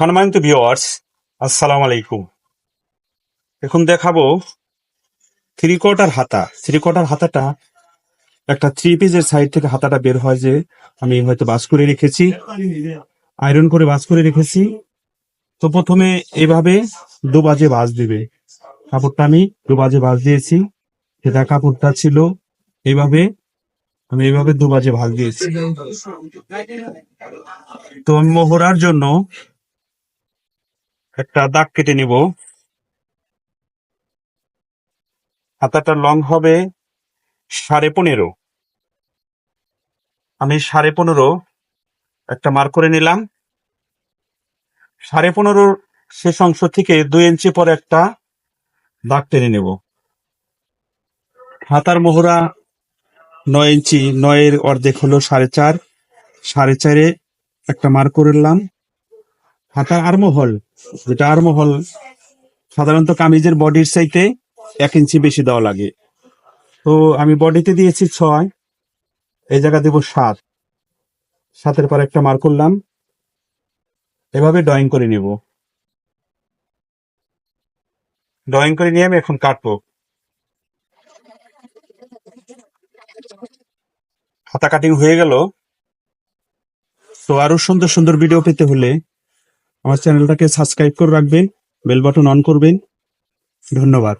সম্মানিত ভিওয়ার্স আসসালামু আলাইকুম এখন দেখাবো থ্রি কোয়ার্টার হাতা। থ্রি কোয়ার্টার হাতাটা একটা থ্রি পিসের সাইড থেকে হাতাটা বের হয় যে আমি হয়তো বাস করে রেখেছি। আয়রন করে বাস করে রেখেছি। তো প্রথমে এভাবে দু বাজে বাস দিবে। কাপড়টা আমি দু বাজে বাস দিয়েছি। সেটা কাপড়টা ছিল এইভাবে আমি এইভাবে দু বাজে ভাগ দিয়েছি। তো মোহরার জন্য একটা দাগ কেটে নিব। হাতাটা লং হবে সাড়ে পনেরো। আমি সাড়ে পনেরো একটা মার করে নিলাম। সাড়ে পনেরোর শেষ অংশ থেকে দুই ইঞ্চি পরে একটা দাগ টেনে নেব। হাতার মোহরা নয় ইঞ্চি, নয়ের অর্ধেক হলো সাড়ে চার। সাড়ে চারে একটা মার করে নিলাম। হাতার আর্মহল যেটা আর্মহল সাধারণত কামিজের বডির চাইতে এক ইঞ্চি বেশি দেওয়া লাগে। তো আমি বডিতে দিয়েছি ছয়, এই জায়গা দেব সাত। সাতের পর একটা মার করলাম। এভাবে ড্রয়িং করে নিব। ড্রয়িং করে নিয়ে আমি এখন কাটবো। হাতা কাটিং হয়ে গেল। তো আরও সুন্দর সুন্দর ভিডিও পেতে হলে আমার চ্যানেলটাকে সাবস্ক্রাইব করে রাখবেন বেল বাটন অন করবেন। ধন্যবাদ।